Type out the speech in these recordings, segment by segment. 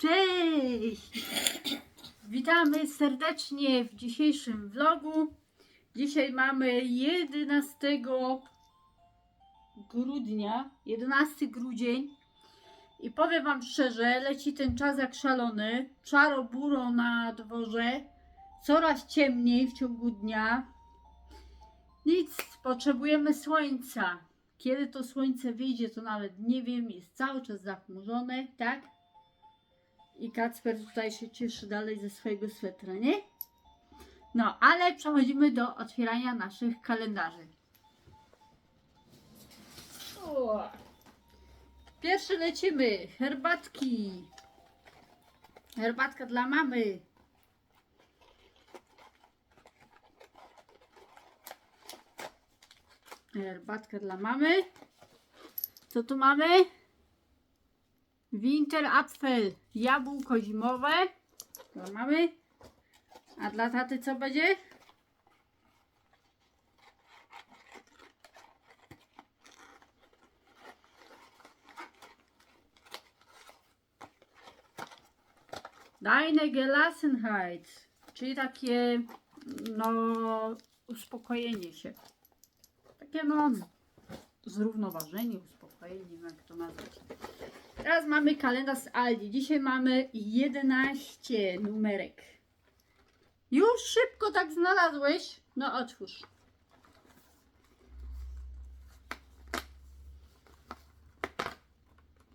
Cześć! Witamy serdecznie w dzisiejszym vlogu. Dzisiaj mamy 11 grudnia, 11 grudzień. I powiem Wam szczerze, leci ten czas jak szalony, czaro-buro na dworze, coraz ciemniej w ciągu dnia. Nic, potrzebujemy słońca. Kiedy to słońce wyjdzie, to nawet nie wiem, jest cały czas zachmurzone, tak? I Kacper tutaj się cieszy dalej ze swojego swetra, nie? No, ale przechodzimy do otwierania naszych kalendarzy. Pierwszy lecimy. Herbatki. Herbatka dla mamy. Herbatka dla mamy. Co tu mamy? Winter Apfel. Jabłko zimowe. To mamy. A dla taty co będzie? Deine Gelassenheit, czyli takie no uspokojenie się. Takie no zrównoważenie, uspokojenie, jak to nazwać. Teraz mamy kalendarz z Aldi. Dzisiaj mamy 11 numerek. Już szybko tak znalazłeś? No otwórz.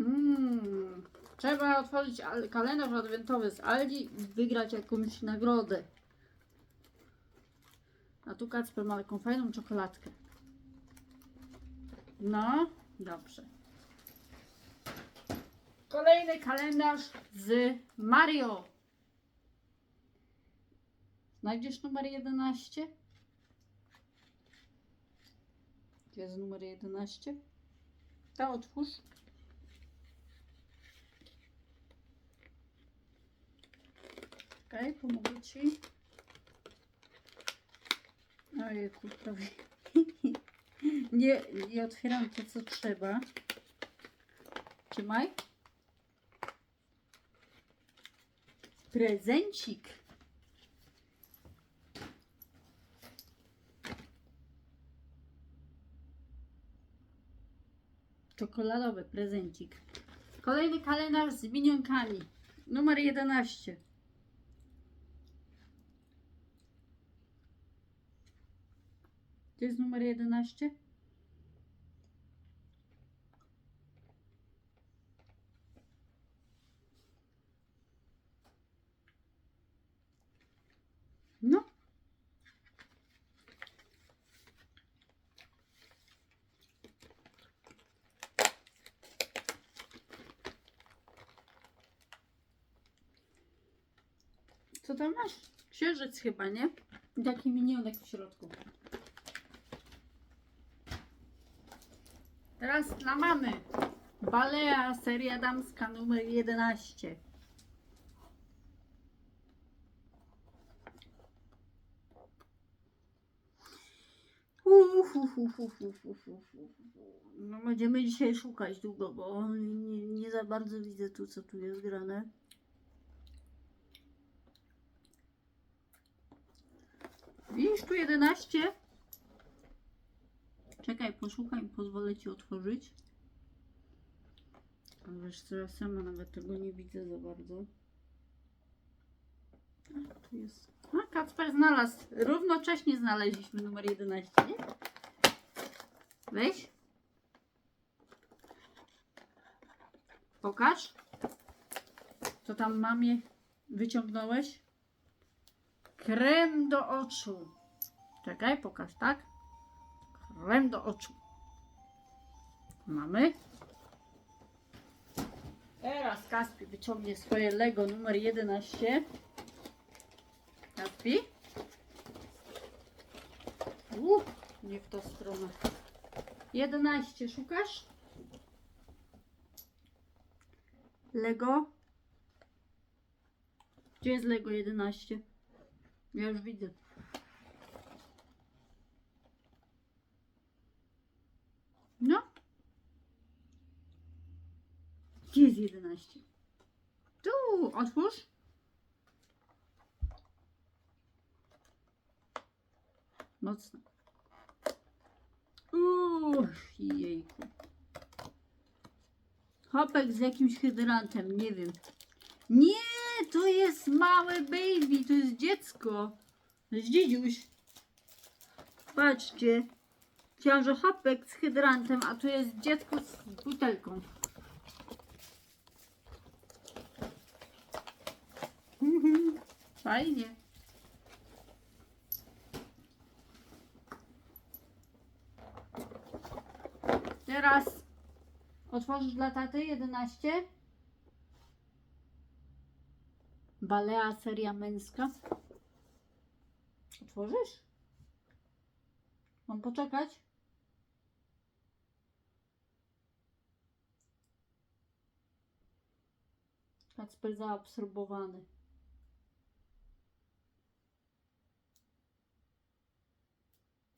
Mm, trzeba otworzyć al- kalendarz adwentowy z Aldi i wygrać jakąś nagrodę. A tu Kacper ma taką fajną czekoladkę. No, dobrze. Kolejny kalendarz z Mario. Znajdziesz numer 11? Gdzie jest numer 11? To otwórz. Okej, pomogę Ci. Ojejku, prawie. nie, nie otwieram to, co trzeba. Trzymaj. Prezencik. Czekoladowy prezencik. Kolejny kalendarz z minionkami. Numer 11. To jest numer 11? No. Co tam masz? Księżyc chyba, nie? Taki minionek w środku. Teraz dla mamy. Balea seria damska numer 11. Uf, uf, uf, uf, uf, uf, uf, uf. No będziemy dzisiaj szukać długo, bo nie, nie za bardzo widzę tu, co tu jest grane. Widzisz tu 11? Czekaj, poszukaj, pozwolę Ci otworzyć. Wiesz co, ja sama nawet tego nie widzę za bardzo. A, tu jest. A, Kacper znalazł. Równocześnie znaleźliśmy numer 11, nie? Weź. Pokaż. Co tam mamie wyciągnąłeś? Krem do oczu. Czekaj, pokaż, tak? Krem do oczu. Mamy. Teraz Kaspi wyciągnie swoje Lego numer 11. Kaspi. Uff, nie w tą stronę. 11 szukasz? Lego. Gdzie jest Lego 11? Ja już widzę. No. Gdzie jest 11? Tu. Otwórz. Mocno. Uuu, jejku. Chopek z jakimś hydrantem, nie wiem. Nie, to jest małe baby, to jest dziecko. To jest. Patrzcie. Chciałam, że chopek z hydrantem, a tu jest dziecko z butelką. Fajnie. Teraz otworzysz dla taty 11. Balea seria męska. Otworzysz? Mam poczekać? Kacper zaabsorbowany.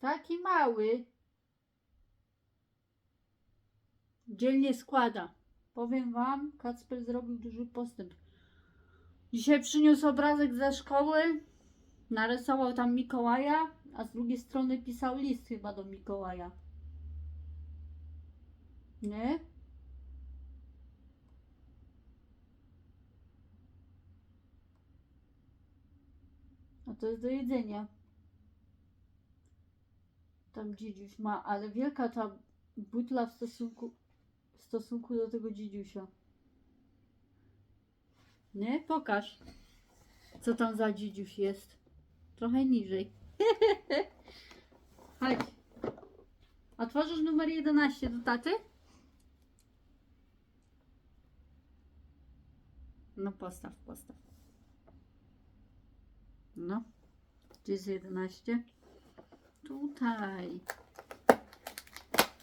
Taki mały. Dzielnie składa. Powiem wam, Kacper zrobił duży postęp. Dzisiaj przyniósł obrazek ze szkoły. Narysował tam Mikołaja, a z drugiej strony pisał list chyba do Mikołaja. Nie? A to jest do jedzenia. Tam dziedziuś ma, ale wielka ta butla w stosunku, w stosunku do tego dziedziusia. Nie? Pokaż. Co tam za dziedziuś jest. Trochę niżej. Chodź. Otworzysz numer 11 do taty? No postaw, postaw. No. Gdzie jest 11? Tutaj.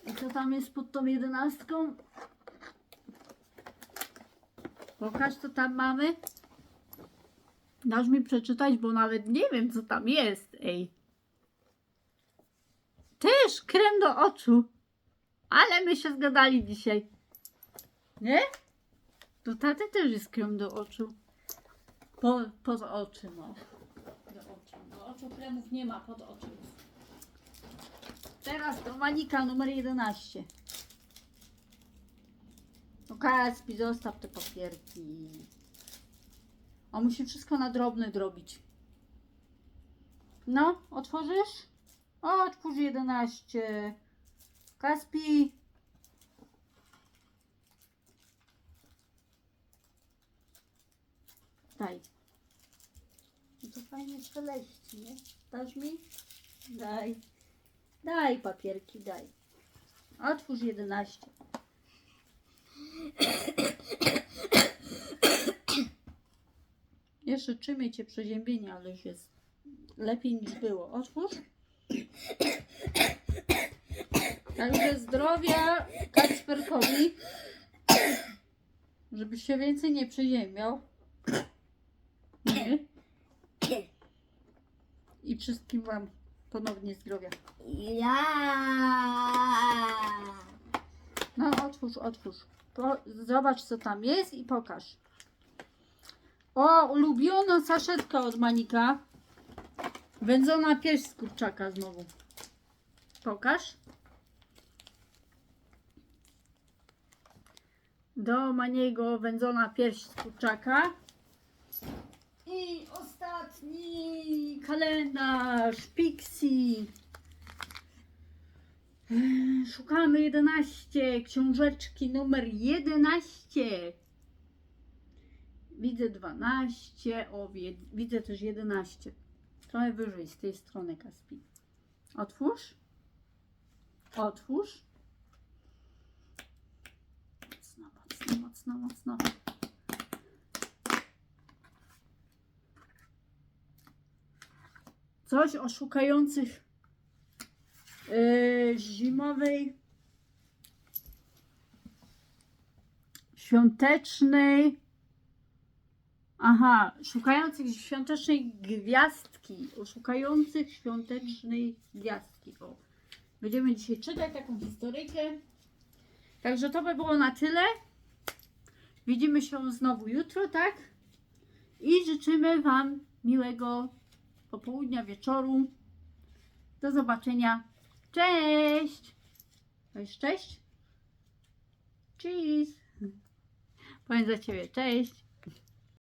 I co tam jest pod tą jedenastką? Pokaż, co tam mamy. Dasz mi przeczytać, bo nawet nie wiem, co tam jest, ej. Też krem do oczu. Ale my się zgadali dzisiaj. Nie? Do taty też jest krem do oczu. Po, pod oczy, no. Do oczu. Do oczu kremów nie ma, pod oczy. Teraz do Manika numer 11. No Kaspi, zostaw te papierki. On musi wszystko na drobne drobić. No, otworzysz? Otwórz 11. Kaspi. Daj. I to fajnie szeleści, nie? Dasz mi? Daj. Daj papierki, daj. Otwórz 11. Jeszcze trzymie cię przeziębienie, ale już jest lepiej niż było. Otwórz. Także zdrowia Kacperkowi, żebyś się więcej nie przeziębiał. I wszystkim Wam ponownie zdrowia. Ja. No, otwórz, otwórz. Po, zobacz, co tam jest i pokaż. O, ulubiona saszetka od Manika. Wędzona pierś z kurczaka znowu. Pokaż. Do Maniego wędzona pierś z kurczaka. I ostatni kalendarz Pixie. Eee, Szukamy 11, książeczki numer 11. Widzę 12, o widzę też 11. Trochę wyżej z tej strony Kaspi. Otwórz. Otwórz. Mocno, mocno, mocno, mocno. Coś o szukających zimowej, świątecznej. Aha, szukających świątecznej gwiazdki. Szukających świątecznej gwiazdki. O. Będziemy dzisiaj czytać taką historyjkę. Także to by było na tyle. Widzimy się znowu jutro, tak? I życzymy Wam miłego popołudnia, wieczoru. Do zobaczenia. Cześć! Powiedz cześć. Cheese. Powiem za Ciebie cześć.